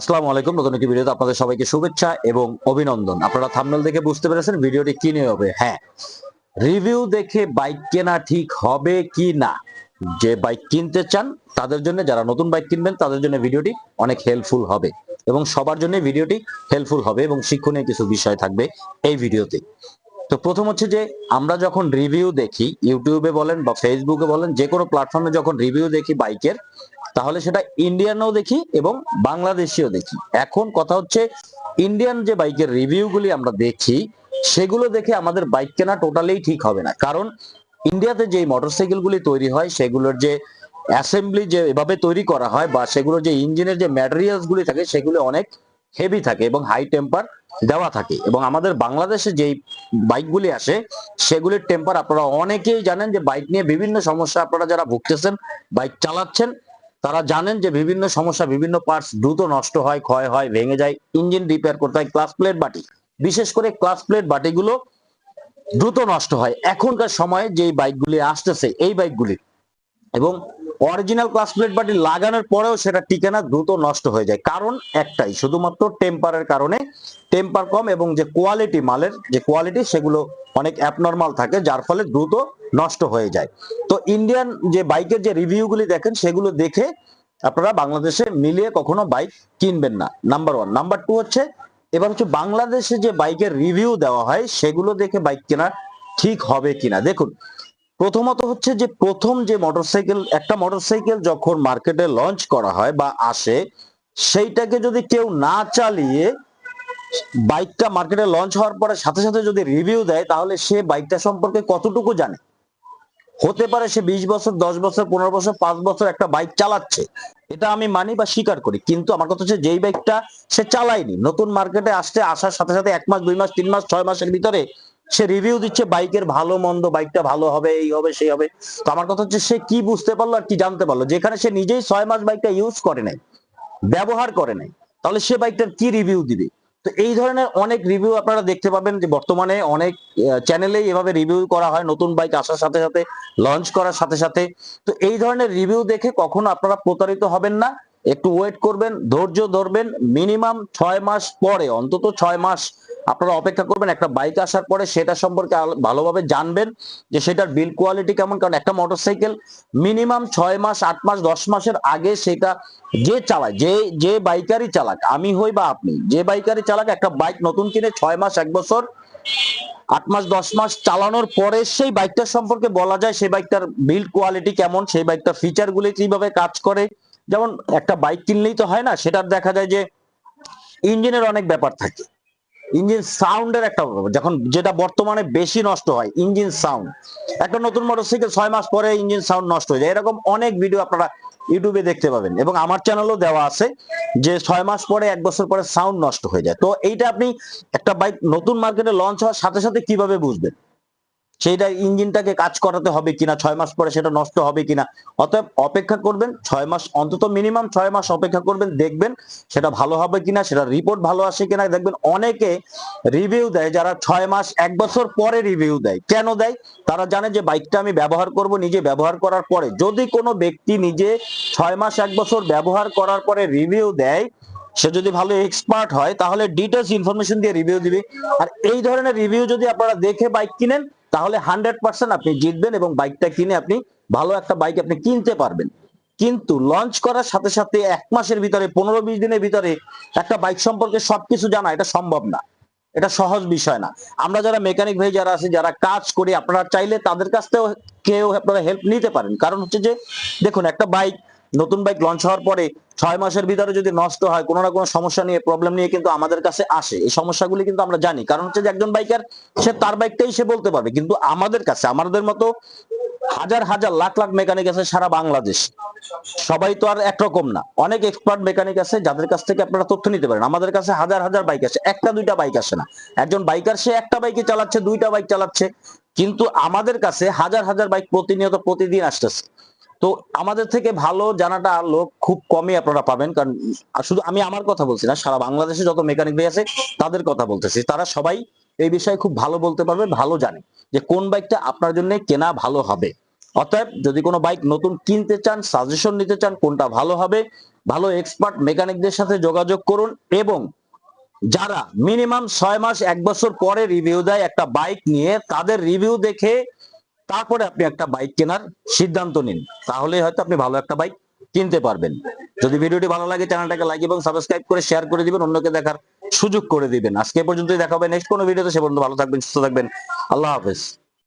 আসসালামু আলাইকুম, নতুন একটি ভিডিওতে আপনাদের সবাইকে শুভেচ্ছা এবং অভিনন্দন। আপনারা থাম্বনেল দেখে বুঝতে পেরেছেন ভিডিওটি কি নিয়ে হবে। হ্যাঁ রিভিউ দেখে বাইক কেনা ঠিক হবে কি না? যে বাইক কিনতে চান, তাদের জন্য, যারা নতুন বাইক কিনবেন, তাদের জন্য ভিডিওটি অনেক হেল্পফুল হবে এবং সবার জন্য ভিডিওটি হেল্পফুল হবে এবং শিক্ষণীয় কিছু বিষয় থাকবে এই ভিডিওতে। তো প্রথম হচ্ছে যে, আমরা যখন রিভিউ দেখি, ইউটিউবে বলেন বা ফেসবুকে বলেন, যে কোনো প্ল্যাটফর্মে যখন রিভিউ দেখি বাইকের তাহলে সেটা ইন্ডিয়ানও দেখি এবং বাংলাদেশিও দেখি। এখন কথা হচ্ছে ইন্ডিয়ান যে বাইকের রিভিউগুলি আমরা দেখি, সেগুলো দেখে আমাদের বাইক কেনা টোটালি ঠিক হবে না। কারণ ইন্ডিয়াতে যে মোটরসাইকেল গুলি তৈরি হয়, সেগুলোর যে অ্যাসেম্বলি যে এভাবে তৈরি করা হয় বা সেগুলোর যে ইঞ্জিনের যে ম্যাটেরিয়ালস গুলি থাকে, সেগুলো অনেক হেভি থাকে এবং হাই টেম্পার দেওয়া থাকে। এবং আমাদের বাংলাদেশে যেই বাইকগুলি আসে, সেগুলির টেম্পার আপনারা অনেকেই জানেন যে বাইক নিয়ে বিভিন্ন সমস্যা আপনারা যারা ভুগতেছেন, বাইক চালাচ্ছেন তারা জানেন যে বিভিন্ন সমস্যা, বিভিন্ন পার্টস দ্রুত নষ্ট হয়, ক্ষয় হয়, ভেঙে যায় ইঞ্জিন রিপেয়ার করতে হয় ক্লাস প্লেট বাটি। বিশেষ করে ক্লাস প্লেট বাটিগুলো দ্রুত নষ্ট হয়। এখনকার সময়ে যে বাইকগুলি আসতেছে, এই বাইকগুলি এবং অরিজিনাল ক্লাস প্লেট বাটি লাগানোর পরেও সেটা টিকে না, দ্রুত নষ্ট হয়ে যায়। কারণ একটাই, শুধুমাত্র টেম্পারের কারণে। টেম্পার কম এবং যে কোয়ালিটি মালের, যে কোয়ালিটি সেগুলো অনেক অ্যাবনর্মাল থাকে, যার ফলে দ্রুত নষ্ট হয়ে যায়। তো ইন্ডিয়ান যে বাইকের যে রিভিউগুলি দেখেন, সেগুলো দেখে আপনারা বাংলাদেশে মিলিয়ে কখনো বাইক কিনবেন না নাম্বার ওয়ান নাম্বার টু হচ্ছে, এবার হচ্ছে বাংলাদেশে যে বাইকের রিভিউ দেওয়া হয়, সেগুলো দেখে বাইক কেনা ঠিক হবে কিনা। দেখুন প্রথমত হচ্ছে যে প্রথম যে মোটরসাইকেল একটা মোটরসাইকেল যখন মার্কেটে লঞ্চ করা হয় বা আসে, সেইটাকে যদি কেউ না চালিয়ে বাইকটা মার্কেটে লঞ্চ হওয়ার পরে সাথে সাথে যদি রিভিউ দেয়, তাহলে সে বাইকটা সম্পর্কে কতটুকু জানে? হতে পারে সে বিশ বছর, দশ বছর, পনেরো বছর, পাঁচ বছর একটা বাইক চালাচ্ছে। এটা আমি মানি বা স্বীকার করি, কিন্তু আমার কথা হচ্ছে যেই বাইকটা সে চালায়নি। নতুন মার্কেটে আসতে আসার সাথে সাথে এক মাস, দুই মাস, তিন মাস, ছয় মাসের ভিতরে সে রিভিউ দিচ্ছে, বাইকের ভালো, মন্দ, বাইকটা ভালো হবে, এই হবে, সেই হবে। তো আমার কথা হচ্ছে, সে কি বুঝতে পারল আর কি জানতে পারল? যেখানে সে নিজেই ছয় মাস বাইকটা ইউজ করে নাই, ব্যবহার করে নাই, তাহলে সে বাইকটার কি রিভিউ দিবে? তো এই ধরনের অনেক রিভিউ আপনারা দেখতে পাবেন যে বর্তমানে অনেক চ্যানেলেই এভাবে রিভিউ করা হয়, নতুন বাইক আসার সাথে সাথে লঞ্চ করার সাথে সাথে। তো এই ধরনের রিভিউ দেখে কখনো আপনারা প্রতারিত হবেন না, একটু ওয়েট করবেন, ধৈর্য ধরবেন। মিনিমাম ছয় মাস পরে, অন্তত ছয় মাস আপনারা অপেক্ষা করবেন, একটা বাইক আসার পরে সেটা সম্পর্কে ভালোভাবে জানবেন যে সেটার বিল কোয়ালিটি কেমন। কারণ একটা মোটরসাইকেল মিনিমাম ছয় মাস, আট মাস, দশ মাসের আগে সেটা যে চালায়, যে যে বাইকারই চালাক, আমি হই বা আপনি, যে বাইকারই চালাক, একটা বাইক নতুন কিনে ছয় মাস, এক বছর, আট মাস, দশ মাস চালানোর পরে সেই বাইকটার সম্পর্কে বলা যায়, সেই বাইকটার বিল্ড কোয়ালিটি কেমন, সেই বাইকটার ফিচার গুলি কীভাবে কাজ করে। যেমন একটা বাইক কিনলেই তো হয় না, সেটার দেখা যায় যে ইঞ্জিনের অনেক ব্যাপার থাকে। ইঞ্জিন সাউন্ডের একটা যখন যেটা বর্তমানে বেশি নষ্ট হয়, ইঞ্জিন সাউন্ড। একটা নতুন মোটরসাইকেল ছয় মাস পরে ইঞ্জিন সাউন্ড নষ্ট হয়ে যায়। এরকম অনেক ভিডিও আপনারা ইউটিউবে দেখতে পাবেন এবং আমার চ্যানেলও দেওয়া আছে যে ছয় মাস পরে, এক বছর পরে সাউন্ড নষ্ট হয়ে যায়। তো এইটা আপনি একটা বাইক নতুন মার্কেটে লঞ্চ হওয়ার সাথে সাথে কীভাবে বুঝবেন? সেইটা ইঞ্জিনটাকে কাজ করাতে হবে কিনা, ছয় মাস পরে সেটা নষ্ট হবে কিনা। অতএব অপেক্ষা করবেন, ছয় মাস অন্তত মিনিমাম ছয় মাস অপেক্ষা করবেন, দেখবেন সেটা ভালো হবে কিনা, সেটা রিপোর্ট ভালো আসে কিনা। দেখবেন অনেকে রিভিউ দেয়, যারা ছয় মাস, এক বছর পরে রিভিউ দেয়। কেন দেয়? তারা জানে যে বাইকটা আমি ব্যবহার করব, নিজে ব্যবহার করার পরে। যদি কোনো ব্যক্তি নিজে ছয় মাস, এক বছর ব্যবহার করার পরে রিভিউ দেয়, সে যদি ভালো এক্সপার্ট হয়, তাহলে ডিটেলস ইনফরমেশন দিয়ে রিভিউ দিবে। আর এই ধরনের রিভিউ যদি আপনারা দেখে বাইক কিনেন তাহলে হান্ড্রেড পার্সেন্ট আপনি জিতবেন এবং বাইকটা কিনে আপনি ভালো একটা বাইক আপনি কিনতে পারবেন। কিন্তু লঞ্চ করার সাথে সাথে এক মাসের ভিতরে, পনেরো বিশ দিনের ভিতরে একটা বাইক সম্পর্কে সবকিছু জানা, এটা সম্ভব না। এটা সহজ বিষয় না। আমরা যারা মেকানিক ভাই যারা আছে, যারা কাজ করি, আপনারা চাইলে তাদের কাছ থেকেও কেউ আপনারা হেল্প নিতে পারেন। কারণ হচ্ছে যে, দেখুন, একটা বাইক নতুন বাইক লঞ্চ হওয়ার পরে ছয় মাসের ভিতরে যদি নষ্ট হয়, কোনো না কোনো সমস্যা নিয়ে প্রবলেম নিয়ে কিন্তু আমাদের কাছে আসে। এই সমস্যাগুলি কিন্তু আমরা জানি। কারণ হচ্ছে যে একজন বাইকার সে তার বাইকটাই সে বলতে পারবে। কিন্তু আমাদের কাছে, আমাদের মতো হাজার হাজার, লাখ লাখ মেকানিক আছে সারা বাংলাদেশ। সবাই তো আর একরকম না। অনেক এক্সপার্ট মেকানিক আছে, যাদের কাছ থেকে আপনারা তথ্য নিতে পারেন। আমাদের কাছে হাজার হাজার বাইক আছে। একটা, দুইটা বাইক আসে না। একজন বাইকার সে একটা বাইকে চালাচ্ছে, দুইটা বাইক চালাচ্ছে। কিন্তু আমাদের কাছে হাজার হাজার বাইক প্রতিনিয়ত প্রতিদিন আসতেছে। তো আমাদের থেকে ভালো জানাটা লোক খুব কমই আপনারা পাবেন, কারণ শুধু আমি আমার কথা বলছি না, সারা বাংলাদেশে যত মেকানিক ভাই আছে তাদের কথা বলতেছি। তারা সবাই এই বিষয়ে খুব ভালো বলতে পারবে, ভালো জানে যে কোন বাইকটা আপনার জন্য কেনা ভালো হবে। অতএব যদি কোনো বাইক নতুন কিনতে চান সাজেশন নিতে চান কোনটা ভালো হবে, ভালো এক্সপার্ট মেকানিকদের সাথে যোগাযোগ করুন এবং যারা মিনিমাম ছয় মাস, এক বছর পরে রিভিউ দেয় একটা বাইক নিয়ে, তাদের রিভিউ দেখে তারপরে আপনি একটা বাইক কেনার সিদ্ধান্ত নিন। তাহলে হয়তো আপনি ভালো একটা বাইক কিনতে পারবেন। যদি ভিডিওটি ভালো লাগে, চ্যানেলটাকে লাইক এবং সাবস্ক্রাইব করে শেয়ার করে দিবেন, অন্যকে দেখার সুযোগ করে দিবেন। আজকে পর্যন্ত পর্যন্তই দেখা হবে নেক্সট কোনো ভিডিওতে সে পর্যন্ত ভালো থাকবেন, সুস্থ থাকবেন। আল্লাহ হাফেজ।